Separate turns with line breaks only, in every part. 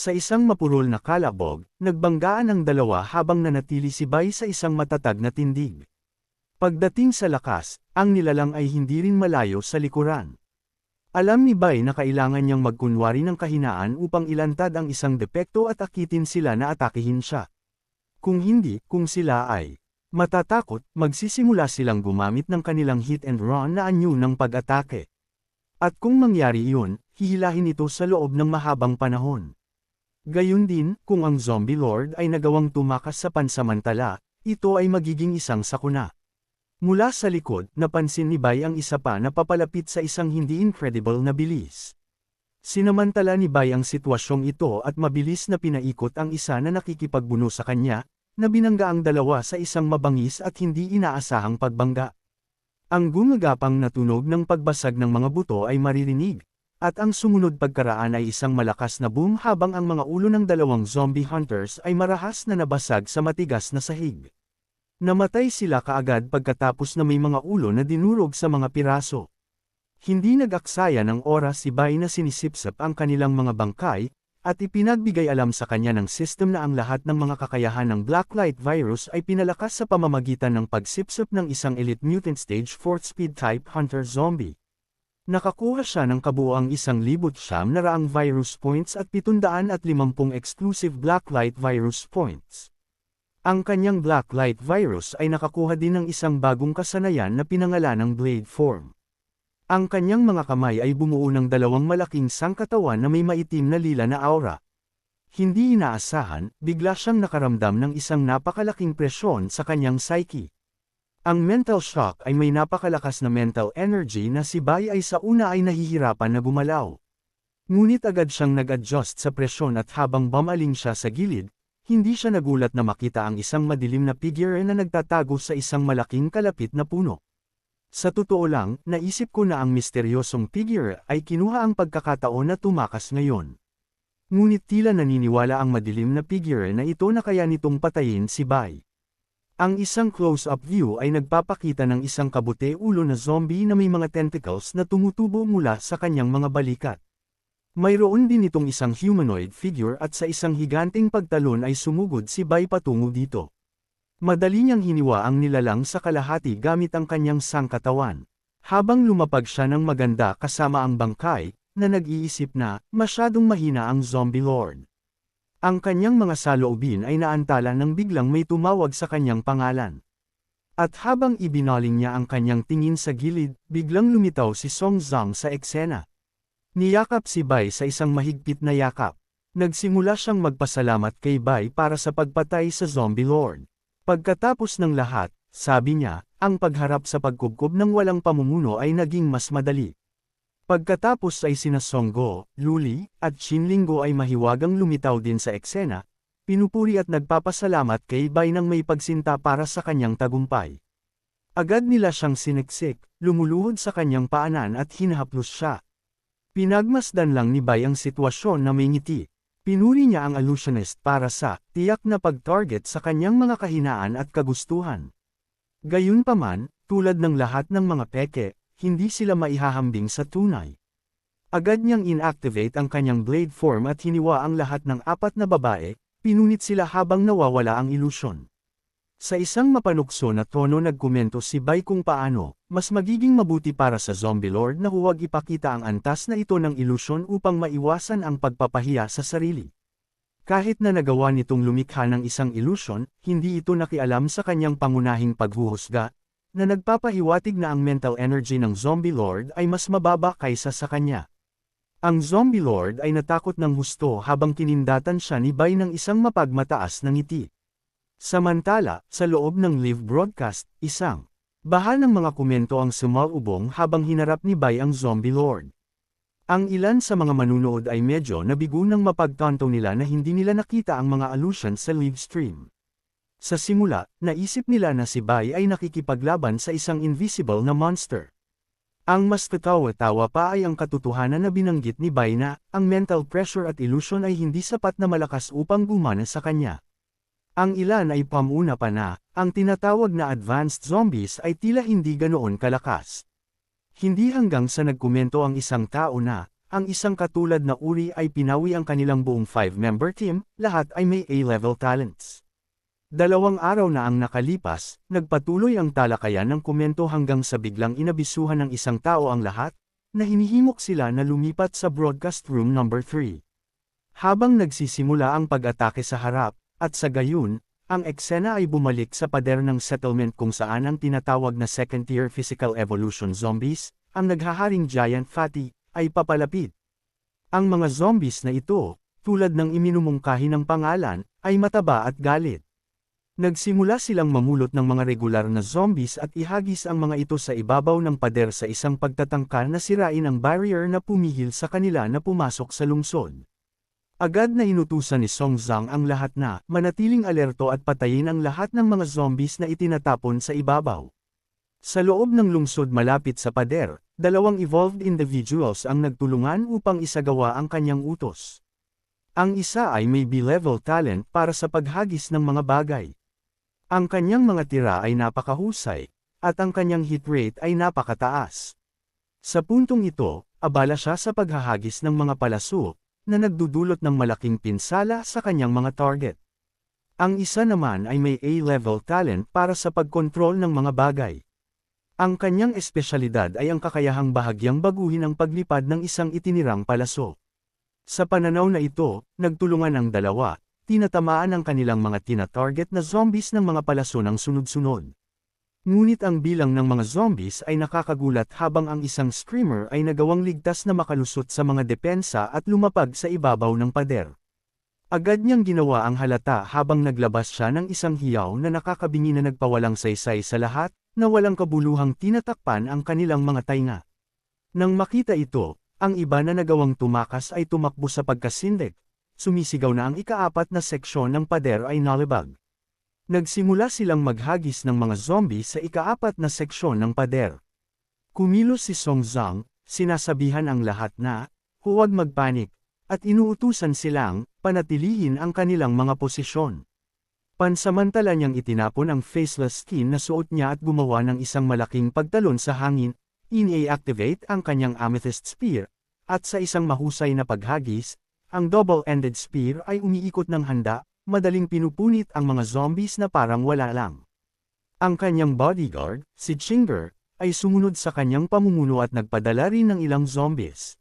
Sa isang mapurol na kalabog, nagbanggaan ang dalawa habang nanatili si Bai sa isang matatag na tindig. Pagdating sa lakas, ang nilalang ay hindi rin malayo sa likuran. Alam ni Bai na kailangan niyang magkunwari ng kahinaan upang ilantad ang isang depekto at akitin sila na atakihin siya. Kung hindi, kung sila ay matatakot, magsisimula silang gumamit ng kanilang hit and run na anyo ng pag-atake. At kung mangyari iyon, hihilahin ito sa loob ng mahabang panahon. Gayun din, kung ang zombie lord ay nagawang tumakas sa pansamantala, ito ay magiging isang sakuna. Mula sa likod, napansin ni Bai ang isa pa na papalapit sa isang hindi incredible na bilis. Sinamantala ni Bai ang sitwasyong ito at mabilis na pinaikot ang isa na nakikipagbuno sa kanya, na binangga ang dalawa sa isang mabangis at hindi inaasahang pagbangga. Ang gumagapang na tunog ng pagbasag ng mga buto ay maririnig, at ang sumunod pagkaraan ay isang malakas na boom habang ang mga ulo ng dalawang zombie hunters ay marahas na nabasag sa matigas na sahig. Namatay sila kaagad pagkatapos na may mga ulo na dinurog sa mga piraso. Hindi nag-aksaya ng oras si Bai na sinisipsap ang kanilang mga bangkay, at ipinagbigay alam sa kanya ng system na ang lahat ng mga kakayahan ng Blacklight virus ay pinalakas sa pamamagitan ng pagsipsap ng isang Elite Mutant Stage 4 Speed Type Hunter Zombie. Nakakuha siya ng na raang virus points at 750 exclusive Blacklight virus points. Ang kanyang Blacklight virus ay nakakuha din ng isang bagong kasanayan na pinangalan ng Blade Form. Ang kanyang mga kamay ay bumuo ng dalawang malaking sangkatawan na may maitim na lila na aura. Hindi inaasahan, bigla siyang nakaramdam ng isang napakalaking presyon sa kanyang psyche. Ang mental shock ay may napakalakas na mental energy na si Bai ay sa una ay nahihirapan na gumalaw. Ngunit agad siyang nag-adjust sa presyon at habang bamaling siya sa gilid, hindi siya nagulat na makita ang isang madilim na figure na nagtatago sa isang malaking kalapit na puno. Sa totoo lang, naisip ko na ang misteryosong figure ay kinuha ang pagkakataon na tumakas ngayon. Ngunit tila naniniwala ang madilim na figure na ito na kaya nitong patayin si Bai. Ang isang close-up view ay nagpapakita ng isang kabute-ulo na zombie na may mga tentacles na tumutubo mula sa kanyang mga balikat. Mayroon din itong isang humanoid figure at sa isang higanting pagtalon ay sumugod si Bai patungo dito. Madali niyang hiniwa ang nilalang sa kalahati gamit ang kanyang sangkatawan. Habang lumapag siya ng maganda kasama ang bangkay, na nag-iisip na, masyadong mahina ang zombie lord. Ang kanyang mga saloobin ay naantala nang biglang may tumawag sa kanyang pangalan. At habang ibinaling niya ang kanyang tingin sa gilid, biglang lumitaw si Song Zhang sa eksena. Niyakap si Bai sa isang mahigpit na yakap. Nagsimula siyang magpasalamat kay Bai para sa pagpatay sa zombie lord. Pagkatapos ng lahat, sabi niya, ang pagharap sa pagkubkob ng walang pamumuno ay naging mas madali. Pagkatapos ay sina Songgo, Luli, at Shinlinggo ay mahiwagang lumitaw din sa eksena, pinupuri at nagpapasalamat kay Bai nang may pagsinta para sa kanyang tagumpay. Agad nila siyang siniksik, lumuluhod sa kanyang paanan at hinahaplos siya. Pinagmasdan lang ni Bai ang sitwasyon na may ngiti. Pinuri niya ang illusionist para sa tiyak na pag-target sa kanyang mga kahinaan at kagustuhan. Gayunpaman, tulad ng lahat ng mga peke, hindi sila maihahambing sa tunay. Agad niyang inactivate ang kanyang blade form at hiniwa ang lahat ng apat na babae, pinunit sila habang nawawala ang ilusyon. Sa isang mapanukso na tono nagkomento si Bai kung paano, mas magiging mabuti para sa zombie lord na huwag ipakita ang antas na ito ng ilusyon upang maiwasan ang pagpapahiya sa sarili. Kahit na nagawa nitong lumikha ng isang ilusyon, hindi ito nakialam sa kanyang pangunahing paghuhusga, na nagpapahiwatig na ang mental energy ng Zombie Lord ay mas mababa kaysa sa kanya. Ang Zombie Lord ay natakot ng husto habang kinindatan siya ni Bai ng isang mapagmataas na ngiti. Samantala, sa loob ng live broadcast, isang bahal ng mga komento ang sumaubong habang hinarap ni Bai ang Zombie Lord. Ang ilan sa mga manunood ay medyo nabigo nang mapagtanto nila na hindi nila nakita ang mga allusion sa live stream. Sa simula, naisip nila na si Bai ay nakikipaglaban sa isang invisible na monster. Ang mas katawa-tawa pa ay ang katotohanan na binanggit ni Bai na, ang mental pressure at illusion ay hindi sapat na malakas upang gumana sa kanya. Ang ilan ay pamuna pa na, ang tinatawag na advanced zombies ay tila hindi ganoon kalakas. Hindi hanggang sa nagkomento ang isang tao na, ang isang katulad na uri ay pinawi ang kanilang buong 5-member team, lahat ay may A-level talents. Dalawang araw na ang nakalipas, nagpatuloy ang talakayan ng komento hanggang sa biglang inabisuhan ng isang tao ang lahat, na hinihimok sila na lumipat sa broadcast room number 3. Habang nagsisimula ang pag-atake sa harap, at sa gayon, ang eksena ay bumalik sa pader ng settlement kung saan ang tinatawag na second-tier physical evolution zombies, ang naghaharing giant fatty, ay papalapit. Ang mga zombies na ito, tulad ng iminumungkahi ng pangalan, ay mataba at galit. Nagsimula silang mamulot ng mga regular na zombies at ihagis ang mga ito sa ibabaw ng pader sa isang pagtatangka na sirain ang barrier na pumihil sa kanila na pumasok sa lungsod. Agad na inutusan ni Song Zhang ang lahat na manatiling alerto at patayin ang lahat ng mga zombies na itinatapon sa ibabaw. Sa loob ng lungsod malapit sa pader, dalawang evolved individuals ang nagtulungan upang isagawa ang kanyang utos. Ang isa ay may B-level talent para sa paghagis ng mga bagay. Ang kanyang mga tira ay napakahusay, at ang kanyang hit rate ay napakataas. Sa puntong ito, abala siya sa paghahagis ng mga palaso, na nagdudulot ng malaking pinsala sa kanyang mga target. Ang isa naman ay may A-level talent para sa pagkontrol ng mga bagay. Ang kanyang espesyalidad ay ang kakayahang bahagyang baguhin ang paglipad ng isang itinirang palaso. Sa pananaw na ito, nagtulungan ang dalawa, tinatamaan ang kanilang mga tina-target na zombies ng mga palaso ng sunod-sunod. Ngunit ang bilang ng mga zombies ay nakakagulat habang ang isang screamer ay nagawang ligtas na makalusot sa mga depensa at lumapag sa ibabaw ng pader. Agad niyang ginawa ang halata habang naglabas siya ng isang hiyaw na nakakabingi na nagpawalang saysay sa lahat, na walang kabuluhang tinatakpan ang kanilang mga tainga. Nang makita ito, ang iba na nagawang tumakas ay tumakbo sa pagkasindik, sumisigaw na ang ikaapat na seksyon ng pader ay nalibag. Nagsimula silang maghagis ng mga zombie sa ikaapat na seksyon ng pader. Kumilos si Song Zhang, sinasabihan ang lahat na, huwag magpanik, at inuutusan silang, panatilihin ang kanilang mga posisyon. Pansamantala niyang itinapon ang faceless skin na suot niya at gumawa ng isang malaking pagtalon sa hangin, in-activate ang kanyang amethyst spear, at sa isang mahusay na paghagis, ang double-ended spear ay umiikot ng handa, madaling pinupunit ang mga zombies na parang wala lang. Ang kanyang bodyguard, si Chinger, ay sumunod sa kanyang pamumuno at nagpadala rin ng ilang zombies.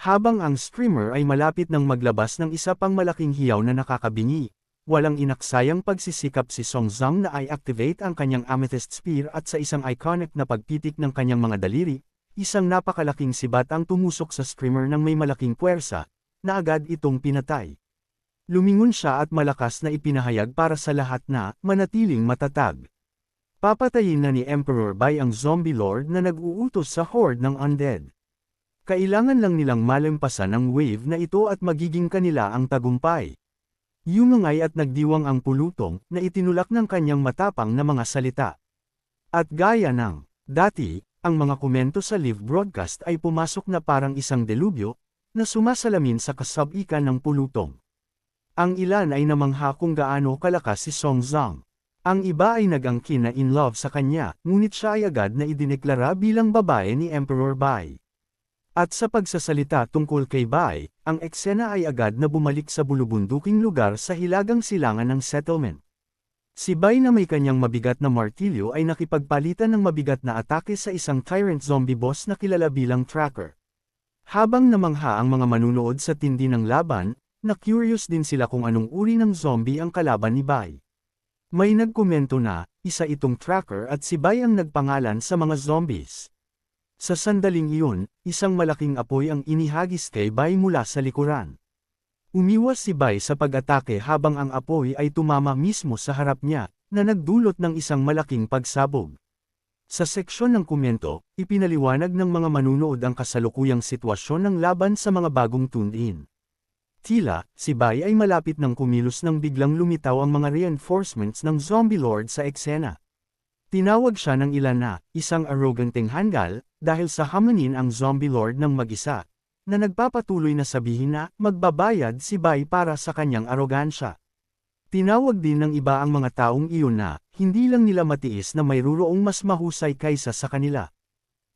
Habang ang streamer ay malapit ng maglabas ng isa pang malaking hiyaw na nakakabingi, walang inaksayang pagsisikap si Song Zhang na i-activate ang kanyang amethyst spear at sa isang iconic na pagpitik ng kanyang mga daliri, isang napakalaking sibat ang tumusok sa streamer ng may malaking puwersa, na agad itong pinatay. Lumingon siya at malakas na ipinahayag para sa lahat na manatiling matatag. Papatayin na ni Emperor Bai ang zombie lord na nag-uutos sa horde ng undead. Kailangan lang nilang malampasan ang wave na ito at magiging kanila ang tagumpay. Yumangay at nagdiwang ang pulutong na itinulak ng kanyang matapang na mga salita. At gaya ng, dati, ang mga komento sa live broadcast ay pumasok na parang isang delubyo, na sumasalamin sa kasabikan ng pulutong. Ang ilan ay namangha kung gaano kalakas si Song Zhang. Ang iba ay nagangkin na in love sa kanya, ngunit siya ay agad na idineklara bilang babae ni Emperor Bai. At sa pagsasalita tungkol kay Bai, ang eksena ay agad na bumalik sa bulubunduking lugar sa hilagang silangan ng settlement. Si Bai na may kanyang mabigat na martilyo ay nakipagpalitan ng mabigat na atake sa isang tyrant zombie boss na kilala bilang Tracker. Habang namangha ang mga manunood sa tindi ng laban, na-curious din sila kung anong uri ng zombie ang kalaban ni Bai. May nagkomento na, isa itong tracker at si Bai ang nagpangalan sa mga zombies. Sa sandaling iyon, isang malaking apoy ang inihagis kay Bai mula sa likuran. Umiwas si Bai sa pag-atake habang ang apoy ay tumama mismo sa harap niya, na nagdulot ng isang malaking pagsabog. Sa seksyon ng komento, ipinaliwanag ng mga manunood ang kasalukuyang sitwasyon ng laban sa mga bagong tune-in. Tila, si Bai ay malapit ng kumilos nang biglang lumitaw ang mga reinforcements ng Zombie Lord sa eksena. Tinawag siya ng ilan na, isang arroganteng hanggal, dahil sa hamanin ang Zombie Lord ng mag-isa, na nagpapatuloy na sabihin na, magbabayad si Bai para sa kanyang arogansya. Tinawag din ng iba ang mga taong iyon na, hindi lang nila matiis na mayroong mas mahusay kaysa sa kanila.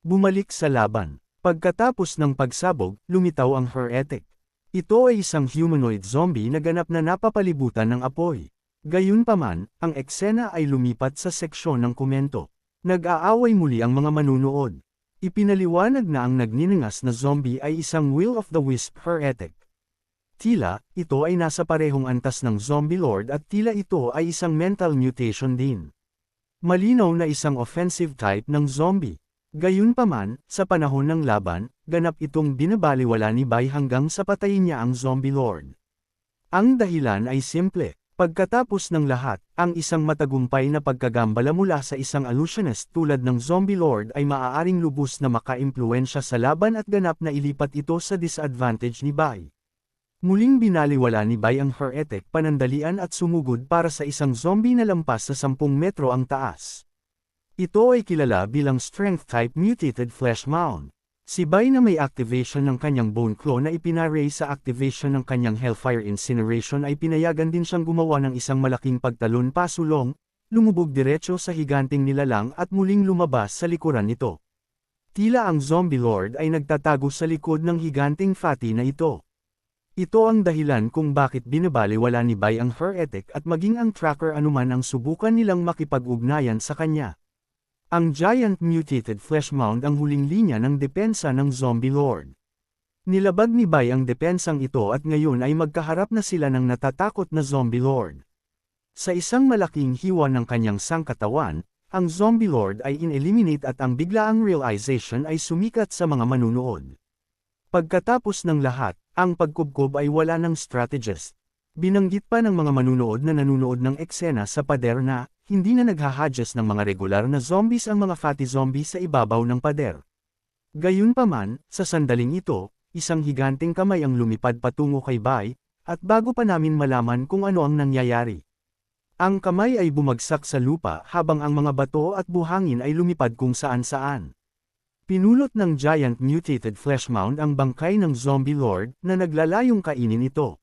Bumalik sa laban. Pagkatapos ng pagsabog, lumitaw ang Heretic. Ito ay isang humanoid zombie na ganap na napapalibutan ng apoy. Gayunpaman, ang eksena ay lumipat sa seksyon ng komento. Nag-aaway muli ang mga manunood. Ipinaliwanag na ang nagniningas na zombie ay isang Will of the Wisp heretic. Tila, ito ay nasa parehong antas ng zombie lord at tila ito ay isang mental mutation din. Malinaw na isang offensive type ng zombie. Gayunpaman, sa panahon ng laban, ganap itong binabaliwala ni Bai hanggang sa patayin niya ang zombie lord. Ang dahilan ay simple. Pagkatapos ng lahat, ang isang matagumpay na pagkagambala mula sa isang illusionist tulad ng Zombie Lord ay maaaring lubos na makaimpluensya sa laban at ganap na ilipat ito sa disadvantage ni Bai. Muling binaliwala ni Bai ang heretic panandalian at sumugod para sa isang zombie na lampas sa 10 metro ang taas. Ito ay kilala bilang Strength-type Mutated Flesh Mound. Si Bai na may activation ng kanyang bone claw na ipinaray sa activation ng kanyang Hellfire Incineration ay pinayagan din siyang gumawa ng isang malaking pagtalon pasulong, lumubog diretso sa higanting nilalang at muling lumabas sa likuran nito. Tila ang Zombie Lord ay nagtatago sa likod ng higanting fatty na ito. Ito ang dahilan kung bakit binabaliwala ni Bai ang Heretic at maging ang tracker anuman ang subukan nilang makipag-ugnayan sa kanya. Ang giant mutated flesh mound ang huling linya ng depensa ng zombie lord. Nilabag ni Bai ang depensang ito at ngayon ay magkaharap na sila ng natatakot na zombie lord. Sa isang malaking hiwa ng kanyang sangkatawan, ang zombie lord ay in-eliminate at ang biglaang realization ay sumikat sa mga manunood. Pagkatapos ng lahat, ang pagkubkob ay wala ng strategist. Binanggit pa ng mga manunood na nanunood ng eksena sa pader na, hindi na naghahadjust ng mga regular na zombies ang mga fatty zombies sa ibabaw ng pader. Gayunpaman, sa sandaling ito, isang higanting kamay ang lumipad patungo kay Bai, at bago pa namin malaman kung ano ang nangyayari. Ang kamay ay bumagsak sa lupa habang ang mga bato at buhangin ay lumipad kung saan-saan. Pinulot ng giant mutated flesh mound ang bangkay ng zombie lord na naglalayong kainin ito.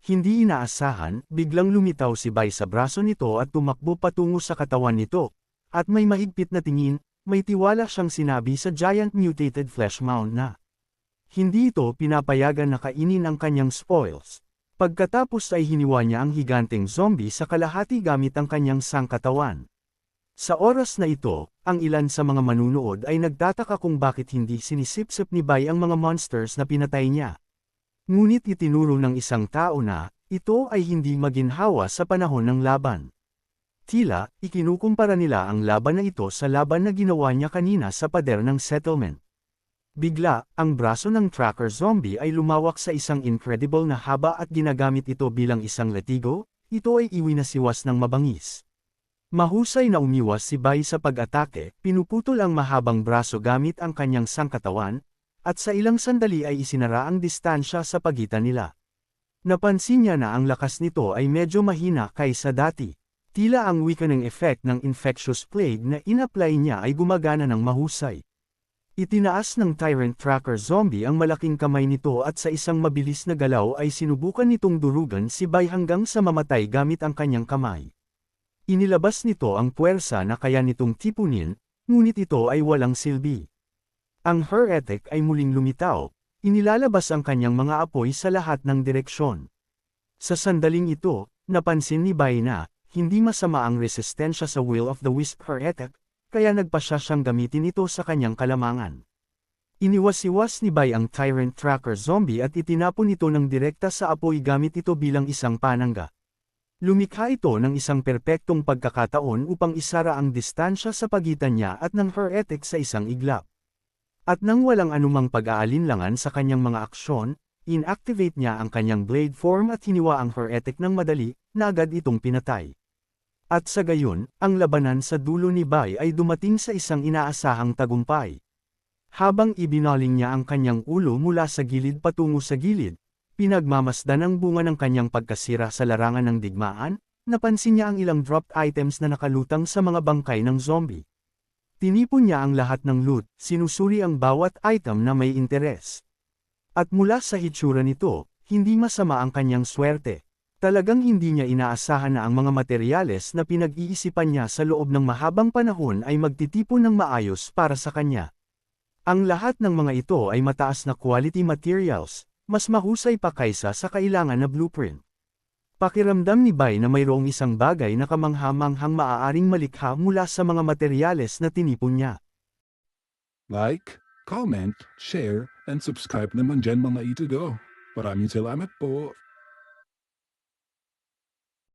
Hindi inaasahan, biglang lumitaw si Bai sa braso nito at tumakbo patungo sa katawan nito. At may mahigpit na tingin, may tiwala siyang sinabi sa giant mutated flesh mound na. Hindi ito pinapayagan na kainin ang kanyang spoils. Pagkatapos ay hiniwa niya ang higanteng zombie sa kalahati gamit ang kanyang sangkatawan. Sa oras na ito, ang ilan sa mga manunood ay nagtataka kung bakit hindi sinisipsip ni Bai ang mga monsters na pinatay niya. Ngunit itinuro ng isang tao na, ito ay hindi maginhawa sa panahon ng laban. Tila, ikinukumpara nila ang laban na ito sa laban na ginawa niya kanina sa pader ng settlement. Bigla, ang braso ng tracker zombie ay lumawak sa isang incredible na haba at ginagamit ito bilang isang latigo, ito ay iwinasiwas ng mabangis. Mahusay na umiwas si Bai sa pag-atake, pinuputol ang mahabang braso gamit ang kanyang sangkatawan, at sa ilang sandali ay isinara ang distansya sa pagitan nila. Napansin niya na ang lakas nito ay medyo mahina kaysa dati. Tila ang weakening effect ng infectious plague na inapply niya ay gumagana ng mahusay. Itinaas ng Tyrant Tracker Zombie ang malaking kamay nito at sa isang mabilis na galaw ay sinubukan nitong durugan si Bai hanggang sa mamatay gamit ang kanyang kamay. Inilabas nito ang puwersa na kaya nitong tipunin, ngunit ito ay walang silbi. Ang heretic ay muling lumitaw, inilalabas ang kanyang mga apoy sa lahat ng direksyon. Sa sandaling ito, napansin ni Bai na, hindi masama ang resistensya sa Will of the Wisp heretic, kaya nagpasya siyang gamitin ito sa kanyang kalamangan. Iniwas-iwas ni Bai ang Tyrant Tracker Zombie at itinapon ito ng direkta sa apoy gamit ito bilang isang panangga. Lumikha ito ng isang perpektong pagkakataon upang isara ang distansya sa pagitan niya at ng heretic sa isang iglap. At nang walang anumang pag-aalinlangan sa kanyang mga aksyon, inactivate niya ang kanyang blade form at hiniwa ang heretic ng madali, na agad itong pinatay. At sa gayon, ang labanan sa dulo ni Bai ay dumating sa isang inaasahang tagumpay. Habang ibinaling niya ang kanyang ulo mula sa gilid patungo sa gilid, pinagmamasdan ang bunga ng kanyang pagkasira sa larangan ng digmaan, napansin niya ang ilang dropped items na nakalutang sa mga bangkay ng zombie. Tinipon niya ang lahat ng loot, sinusuri ang bawat item na may interes. At mula sa hitsura nito, hindi masama ang kanyang swerte. Talagang hindi niya inaasahan na ang mga materyales na pinag-iisipan niya sa loob ng mahabang panahon ay magtitipon ng maayos para sa kanya. Ang lahat ng mga ito ay mataas na quality materials, mas mahusay pa kaysa sa kailangan na blueprint. Pakiramdam ni Bai na mayroong isang bagay na kamanghamanghang maaaring malikha mula sa mga materyales na tinipon niya.
Like, comment, share, and subscribe naman dyan mga ito go. Maraming salamat po.